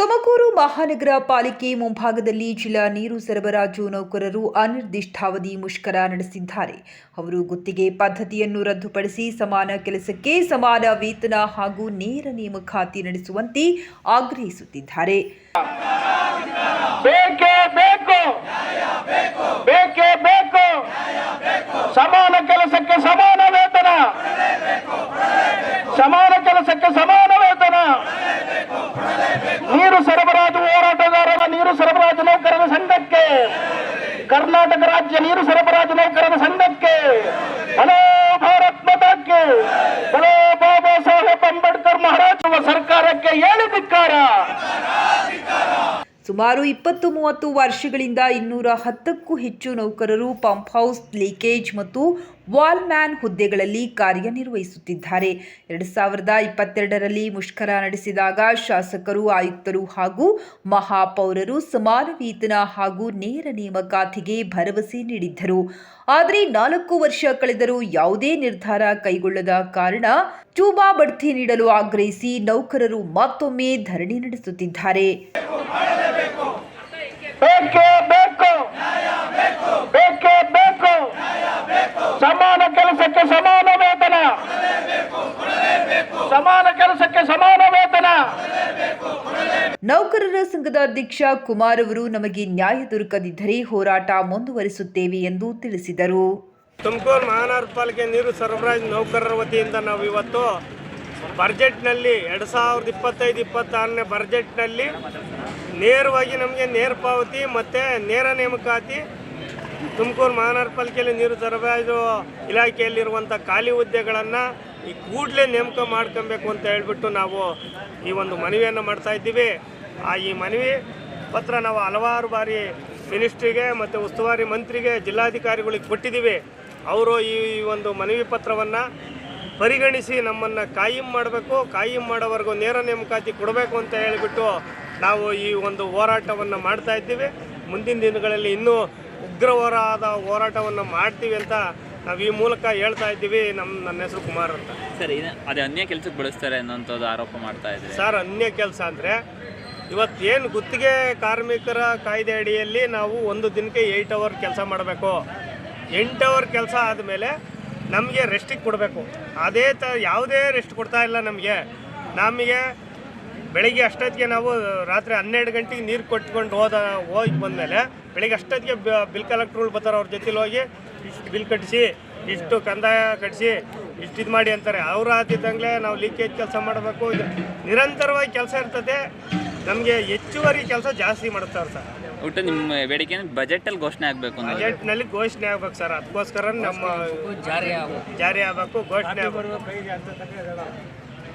ತುಮಕೂರು ಮಹಾನಗರ ಪಾಲಿಕೆ ಮುಂಭಾಗದಲ್ಲಿ ಜಿಲ್ಲಾ ನೀರು ಸರಬರಾಜು ನೌಕರರು ಅನಿರ್ದಿಷ್ಟಾವಧಿ ಮುಷ್ಕರ ನಡೆಸಿದ್ದಾರೆ. ಅವರು ಗುತ್ತಿಗೆ ಪದ್ಧತಿಯನ್ನು ರದ್ದುಪಡಿಸಿ ಸಮಾನ ಕೆಲಸಕ್ಕೆ ಸಮಾನ ವೇತನ ಹಾಗೂ ನೇರ ನೇಮಕಾತಿ ನಡೆಸುವಂತೆ ಆಗ್ರಹಿಸುತ್ತಿದ್ದಾರೆ. ಸಮಾನ ಕೆಲಸಕ್ಕೆ ಸಮಾನ ವೇತನ ಸಮಾನ ಕೆಲಸಕ್ಕೆ ಸಮಾನ ವೇತನ ನೀರು ಸರಬರಾಜು ಹೋರಾಟಗಾರರ ನೀರು ಸರಬರಾಜು ನೌಕರರ ಸಂಘಕ್ಕೆ. ಕರ್ನಾಟಕ ರಾಜ್ಯ ನೀರು ಸರಬರಾಜು ನೌಕರರ ಸಂಘಕ್ಕೆ. ಹಲೋ ಭಾರತ್ ಮತಕ್ಕೆ. ಹಲೋ ಬಾಬಾ ಸಾಹೇಬ್ ಅಂಬೇಡ್ಕರ್ ಮಹಾರಾಜ್, ಸರ್ಕಾರಕ್ಕೆ ಹೇಳಿದಿಕ್ಕಾರ ಸುಮಾರು ಇಪ್ಪತ್ತು ಮೂವತ್ತು ವರ್ಷಗಳಿಂದ ಇನ್ನೂರ ಹತ್ತಕ್ಕೂ ಹೆಚ್ಚು ನೌಕರರು ಪಂಪ್ ಹೌಸ್, ಲೀಕೇಜ್ ಮತ್ತು ವಾಲ್ಮ್ಯಾನ್ ಹುದ್ದೆಗಳಲ್ಲಿ ಕಾರ್ಯನಿರ್ವಹಿಸುತ್ತಿದ್ದಾರೆ. ಎರಡು ಸಾವಿರದ ಇಪ್ಪತ್ತೆರಡರಲ್ಲಿ ಮುಷ್ಕರ ನಡೆಸಿದಾಗ ಶಾಸಕರು, ಆಯುಕ್ತರು ಹಾಗೂ ಮಹಾಪೌರರು ಸಮಾನ ವೇತನ ಹಾಗೂ ನೇರ ನೇಮಕಾತಿಗೆ ಭರವಸೆ ನೀಡಿದ್ದರು. ಆದರೆ ನಾಲ್ಕು ವರ್ಷ ಕಳೆದರೂ ಯಾವುದೇ ನಿರ್ಧಾರ ಕೈಗೊಳ್ಳದ ಕಾರಣ ಚೂಬಾ ಬಡ್ತಿ ನೀಡಲು ಆಗ್ರಹಿಸಿ ನೌಕರರು ಮತ್ತೊಮ್ಮೆ ಧರಣಿ ನಡೆಸುತ್ತಿದ್ದಾರೆ. ಬೇಕೇ ಬೇಕು. ಬೇಕೇ ಬೇಕು. ಸಮಾನ ಕೆಲಸಕ್ಕೆ ಸಮಾನ ವೇತನ. ಸಮಾನ ಕೆಲಸಕ್ಕೆ ಸಮಾನ ವೇತನ. ನೌಕರರ ಸಂಘದ ಅಧ್ಯಕ್ಷ ಕುಮಾರ್ ಅವರು ನಮಗೆ ನ್ಯಾಯ ದೊರಕದಿದ್ದರೆ ಹೋರಾಟ ಮುಂದುವರಿಸುತ್ತೇವೆ ಎಂದು ತಿಳಿಸಿದರು. ತುಮಕೂರು ಮಹಾನಗರ ಪಾಲಿಕೆ ನೀರು ಸರಬರಾಜು ನೌಕರರ ವತಿಯಿಂದ ನಾವು ಇವತ್ತು ಬಜೆಟ್ನಲ್ಲಿ ಎರಡು ಸಾವಿರದ ಇಪ್ಪತ್ತೈದು ಇಪ್ಪತ್ತಾರನೇ ಬಜೆಟ್ನಲ್ಲಿ ನೇರವಾಗಿ ನಮಗೆ ನೇರ ಪಾವತಿ ಮತ್ತು ನೇರ ನೇಮಕಾತಿ ತುಮಕೂರು ಮಹಾನಗರ ಪಾಲಿಕೆಯಲ್ಲಿ ನೀರು ಸರಬರಾಜು ಇಲಾಖೆಯಲ್ಲಿರುವಂಥ ಖಾಲಿ ಹುದ್ದೆಗಳನ್ನು ಈ ಕೂಡಲೇ ನೇಮಕ ಮಾಡ್ಕೊಬೇಕು ಅಂತ ಹೇಳಿಬಿಟ್ಟು ನಾವು ಈ ಒಂದು ಮನವಿಯನ್ನು ಮಾಡ್ತಾ ಇದ್ದೀವಿ. ಆ ಈ ಮನವಿ ಪತ್ರ ನಾವು ಹಲವಾರು ಬಾರಿ ಮಿನಿಸ್ಟ್ರಿಗೆ ಮತ್ತು ಉಸ್ತುವಾರಿ ಮಂತ್ರಿಗೆ, ಜಿಲ್ಲಾಧಿಕಾರಿಗಳಿಗೆ ಕೊಟ್ಟಿದ್ದೀವಿ. ಅವರು ಈ ಒಂದು ಮನವಿ ಪತ್ರವನ್ನು ಪರಿಗಣಿಸಿ ನಮ್ಮನ್ನು ಕಾಯಂ ಮಾಡಬೇಕು ಕಾಯಂ ಮಾಡೋವರೆಗೂ ನೇರ ನೇಮಕಾತಿ ಕೊಡಬೇಕು ಅಂತ ಹೇಳಿಬಿಟ್ಟು ನಾವು ಈ ಒಂದು ಹೋರಾಟವನ್ನು ಮಾಡ್ತಾ ಇದ್ದೀವಿ. ಮುಂದಿನ ದಿನಗಳಲ್ಲಿ ಇನ್ನೂ ಉಗ್ರವರಾದ ಹೋರಾಟವನ್ನು ಮಾಡ್ತೀವಿ ಅಂತ ನಾವು ಈ ಮೂಲಕ ಹೇಳ್ತಾ ಇದ್ದೀವಿ ನಮ್ಮ ನನ್ನ ಹೆಸರು ಕುಮಾರ್ ಅಂತ. ಸರ್ ಅದೇ ಅನ್ಯ ಕೆಲಸಕ್ಕೆ ಬಳಸ್ತಾರೆ ಅನ್ನೋಂಥದ್ದು ಆರೋಪ ಮಾಡ್ತಾ ಇದ್ದಾರೆ ಸರ್ ಅನ್ಯ ಕೆಲಸ ಅಂದರೆ ಇವತ್ತೇನು ಗುತ್ತಿಗೆ ಕಾರ್ಮಿಕರ ಕಾಯ್ದೆ ಅಡಿಯಲ್ಲಿ ನಾವು ಒಂದು ದಿನಕ್ಕೆ ಏಯ್ಟ್ ಅವರ್ ಕೆಲಸ ಮಾಡಬೇಕು. ಎಂಟು ಅವರ್ ಕೆಲಸ ಆದಮೇಲೆ ನಮಗೆ ರೆಸ್ಟಿಗೆ ಕೊಡಬೇಕು. ಅದೇ ತ, ಯಾವುದೇ ರೆಸ್ಟ್ ಕೊಡ್ತಾ ಇಲ್ಲ ನಮಗೆ. ನಮಗೆ ಬೆಳಿಗ್ಗೆ ಅಷ್ಟೊತ್ತಿಗೆ ನಾವು ರಾತ್ರಿ ಹನ್ನೆರಡು ಗಂಟೆಗೆ ನೀರು ಕೊಟ್ಕೊಂಡು ಹೋದ, ಹೋಗಿ ಬಂದಮೇಲೆ ಬೆಳಿಗ್ಗೆ ಅಷ್ಟೊತ್ತಿಗೆ ಬಿಲ್ ಕಲೆಕ್ಟ್ರುಗಳು ಬರ್ತಾರೆ ಅವ್ರ ಜೊತೆಲಿ ಹೋಗಿ, ಇಷ್ಟು ಬಿಲ್ ಕಟ್ಟಿಸಿ ಇಷ್ಟು ಕಂದಾಯ ಕಟ್ಟಿಸಿ ಇಷ್ಟು ಇದು ಮಾಡಿ ಅಂತಾರೆ. ಅವರು ಆತಿದ್ದಂಗೆ ನಾವು ಲೀಕೇಜ್ ಕೆಲಸ ಮಾಡಬೇಕು. ನಿರಂತರವಾಗಿ ಕೆಲಸ ಇರ್ತದೆ. ನಮಗೆ ಹೆಚ್ಚುವರಿ ಕೆಲಸ ಜಾಸ್ತಿ ಮಾಡ್ತಾರೆ ಸರ್. ಒಟ್ಟು ನಿಮ್ಮ ಬೇಡಿಕೆ ಬಜೆಟಲ್ಲಿ ಘೋಷಣೆ ಆಗಬೇಕು ಬಜೆಟ್ ಬಜೆಟ್ನಲ್ಲಿ ಘೋಷಣೆ ಆಗ್ಬೇಕು ಸರ್. ಅದಕ್ಕೋಸ್ಕರ ನಮ್ಮ ಜಾರಿ ಆಗಬೇಕು. ಘೋಷಣೆ ಆಗ್ಬೇಕು.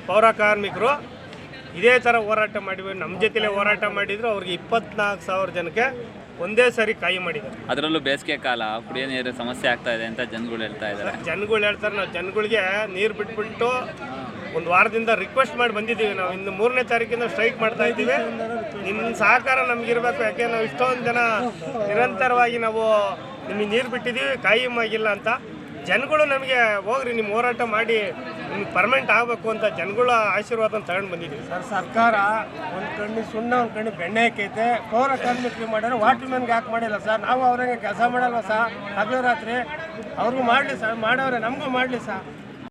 ಪೌರ ಕಾರ್ಮಿಕರು ಇದೇ ಥರ ಹೋರಾಟ ಮಾಡಿವೆ. ನಮ್ಮ ಜೊತೆಲೇ ಹೋರಾಟ ಮಾಡಿದ್ರು. ಅವ್ರಿಗೆ ಇಪ್ಪತ್ನಾಲ್ಕು ಸಾವಿರ ಜನಕ್ಕೆ ಒಂದೇ ಸರಿ ಕಾಯಿ ಮಾಡಿದ್ದಾರೆ. ಅದರಲ್ಲೂ ಬೇಸಿಗೆ ಕಾಲ ಕುಡಿಯೋ ನೀರು ಸಮಸ್ಯೆ ಆಗ್ತಾ ಇದೆ ಅಂತ ಜನಗಳು ಹೇಳ್ತಾ ಇದ್ದಾರೆ. ಜನಗಳು ಹೇಳ್ತಾರೆ ನಾವು ಜನಗಳಿಗೆ ನೀರು ಬಿಟ್ಬಿಟ್ಟು ಒಂದು ವಾರದಿಂದ ರಿಕ್ವೆಸ್ಟ್ ಮಾಡಿ ಬಂದಿದ್ದೀವಿ. ನಾವು ಇನ್ನು ಮೂರನೇ ತಾರೀಕಿಂದ ಸ್ಟ್ರೈಕ್ ಮಾಡ್ತಾ ಇದ್ದೀವಿ. ನಿಮ್ಮ ಸಹಕಾರ ನಮಗಿರಬೇಕು ಯಾಕೆ ನಾವು ಇಷ್ಟೊಂದು ಜನ ನಿರಂತರವಾಗಿ ನಾವು ನಿಮಗೆ ನೀರು ಬಿಟ್ಟಿದ್ದೀವಿ ಕಾಯಿ ಆಗಿಲ್ಲ ಅಂತ. ಜನಗಳು ನಮಗೆ ಹೋಗ್ರಿ ನಿಮ್ಮ ಹೋರಾಟ ಮಾಡಿ. ನಿಮ್ಗೆ ಪರ್ಮನೆಂಟ್ ಆಗಬೇಕು ಅಂತ ಜನಗಳ ಆಶೀರ್ವಾದ ತಗೊಂಡು ಬಂದಿದ್ದೀವಿ. ಸರ್, ಸರ್ಕಾರ ಒಂದು ಕಣ್ಣು ಸುಣ್ಣ, ಒಂದು ಕಣ್ಣು ಬೆಣ್ಣೆ ಹಾಕೈತೆ. ಪೌರ ಕಾರ್ಮಿಕರಿಗೆ ಮಾಡ್ಯಾರ ವಾಟರ್ ಮ್ಯಾನ್ಗೆ ಯಾಕೆ ಮಾಡಿಲ್ಲ ಸರ್? ನಾವು ಅವ್ರಂಗೆ ಕೆಲಸ ಮಾಡಲ್ವ ಸರ್? ಹಗಲು ರಾತ್ರಿ ಅವ್ರಿಗೂ ಮಾಡಲಿ ಸರ್ ಮಾಡೋರೆ ನಮಗೂ ಮಾಡಲಿ ಸರ್.